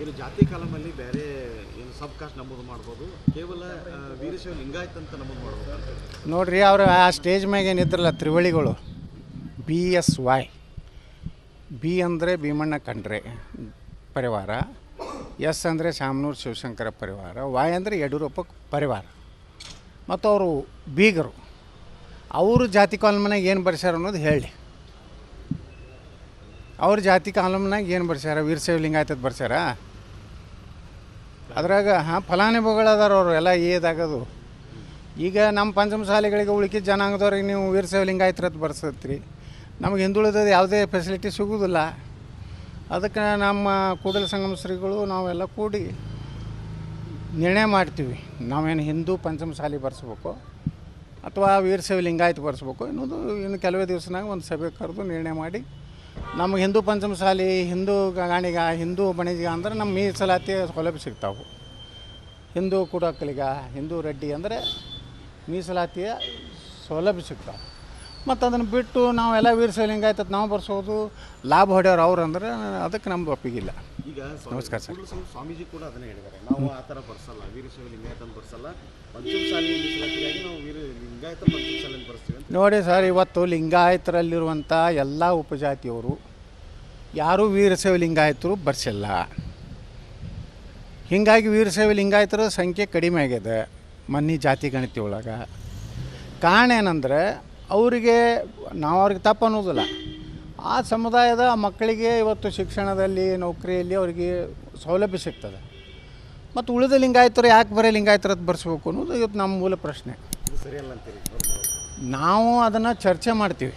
ಏನು ಜಾತಿ ಕಾಲಮಲ್ಲಿ ಬೇರೆ ಏನು ಸಬ್ ಕಾಸ್ಟ್ ನಮೂದು ಮಾಡ್ಬೋದು. ಕೇವಲ ವೀರಶೈವ ಲಿಂಗಾಯತ್ ಅಂತ ನಮೂದು ಮಾಡ್ಬೋದು. ನೋಡ್ರಿ, ಅವರು ಆ ಸ್ಟೇಜ್ ಮ್ಯಾಗ ಏನಿದ್ರಲ್ಲ ತ್ರಿವಳಿಗಳು. B S Y. ಬಿ ಅಂದರೆ ಭೀಮಣ್ಣ ಖಂಡ್ರೆ ಪರಿವಾರ. ಎಸ್ ಅಂದರೆ ಶಾಮನೂರು ಶಿವಶಂಕರ ಪರಿವಾರ. ವಾಯ್ ಅಂದರೆ ಯಡಿಯೂರಪ್ಪ ಪರಿವಾರ. ಮತ್ತು ಅವರು ಬೀಗರು. ಅವರು ಜಾತಿ ಕಾಲಮನಾಗ ಏನು ಬರ್ಸ್ಯಾರ ಅನ್ನೋದು ಹೇಳಿ ಅವ್ರ ಜಾತಿ ಕಾಲಮ್ನಾಗ ಏನು ಬರ್ಸ್ಯಾರ? ವೀರಶೈವ ಆಯ್ತದ ಬರ್ಸ್ಯಾರ? ಅದ್ರಾಗ, ಹಾಂ, ಫಲಾನುಭವಿಗಳದಾರ ಅವರು, ಎಲ್ಲ ಏದಾಗದು ಈಗ ನಮ್ಮ ಪಂಚಮ ಶಾಲೆಗಳಿಗೆ ಉಳಿಕೆ ಜನಾಂಗದವ್ರಿಗೆ ನೀವು ವೀರಶೈವ ಲಿಂಗಾಯತ್ರದ್ದು ಬರ್ಸತ್ರಿ. ನಮಗೆ ಹಿಂದುಳಿದ ಯಾವುದೇ ಫೆಸಿಲಿಟಿ ಸಿಗೋದಿಲ್ಲ. ಅದಕ್ಕೆ ನಮ್ಮ ಕೂಡಲ ಸಂಗಮ ಶ್ರೀಗಳು ನಾವೆಲ್ಲ ಕೂಡಿ ನಿರ್ಣಯ ಮಾಡ್ತೀವಿ. ನಾವೇನು ಹಿಂದೂ ಪಂಚಮ ಶಾಲೆ ಬರ್ಸ್ಬೇಕು, ಅಥವಾ ವೀರಶೈವ ಲಿಂಗಾಯತ್ ಬರ್ಸ್ಬೇಕು ಅನ್ನೋದು ಇನ್ನು ಕೆಲವೇ ದಿವಸನಾಗ ಒಂದು ಸಭೆ ಕರೆದು ನಿರ್ಣಯ ಮಾಡಿ ನಮಗೆ ಹಿಂದೂ ಪಂಚಮಸಾಲಿ ಹಿಂದೂ ಗಾಣಿಗ ಹಿಂದೂ ಬಣಿಗ ಅಂದ್ರೆ ನಮ್ಮ ಮೀಸಲಾತಿ ಸೌಲಭ್ಯ ಸಿಗ್ತಾವೆ. ಹಿಂದೂ ಕುಡಕಲಿಗ, ಹಿಂದೂ ರೆಡ್ಡಿ ಅಂದರೆ ಮೀಸಲಾತಿಯ ಸೌಲಭ್ಯ ಸಿಗ್ತಾವೆ. ಮತ್ತು ಅದನ್ನು ಬಿಟ್ಟು ನಾವೆಲ್ಲ ವೀರಶೈವ ಆಯ್ತದ ನಾವು ಬರ್ಸೋದು ಲಾಭ ಹೊಡೆಯೋರು ಅವ್ರು ಅಂದ್ರೆ ಅದಕ್ಕೆ ನಮ್ಮ ಒಪ್ಪಿಗಿಲ್ಲ ಈಗ ನಮಸ್ಕಾರ ಸರ್. ಸ್ವಾಮೀಜಿ ಕೂಡ ಅದನ್ನೇ ಹೇಳಿದ್ದಾರೆ. ನಾವು ಆ ಥರ ಬರ್ಸಲ್ಲ ವೀರಶೈವ ಲಿಂಗಾಯತನ ಬರ್ಸಲ್ಲ. ಪಂಚಮಸಾಲಿ ನಾವು ವೀರ ಲಿಂಗಾಯತ ಪಂಚಮಸಾಲಿ ಅಂತ ಬರ್ಸ್ತೀವಿ ಅಂತ. ನೋಡಿ ಸರ್ ಇವತ್ತು ಲಿಂಗಾಯತರಲ್ಲಿರುವಂಥ ಎಲ್ಲ ಉಪಜಾತಿಯವರು ಯಾರೂ ವೀರಶೈವ ಲಿಂಗಾಯತರು ಬರ್ಸಿಲ್ಲ. ಹೀಗಾಗಿ ವೀರಶೈವ ಲಿಂಗಾಯತರ ಸಂಖ್ಯೆ ಕಡಿಮೆ ಆಗಿದೆ ಮನ್ನಿ ಜಾತಿ ಗಣತಿ ಒಳಗೆ. ಕಾರಣ ಏನಂದರೆ ಅವರಿಗೆ ನಾವು ಅವ್ರಿಗೆ ತಪ್ಪು ಅನ್ನೋದಿಲ್ಲ. ಆ ಸಮುದಾಯದ ಮಕ್ಕಳಿಗೆ ಇವತ್ತು ಶಿಕ್ಷಣದಲ್ಲಿ ನೌಕರಿಯಲ್ಲಿ ಅವರಿಗೆ ಸೌಲಭ್ಯ ಸಿಗ್ತದೆ. ಮತ್ತು ಉಳಿದ ಲಿಂಗಾಯತರು ಯಾಕೆ ಬರೀ ಲಿಂಗಾಯತರದ್ದು ಬರ್ಸ್ಬೇಕು ಅನ್ನೋದು ಇವತ್ತು ನಮ್ಮ ಮೂಲ ಪ್ರಶ್ನೆ. ನಾವು ಅದನ್ನು ಚರ್ಚೆ ಮಾಡ್ತೀವಿ.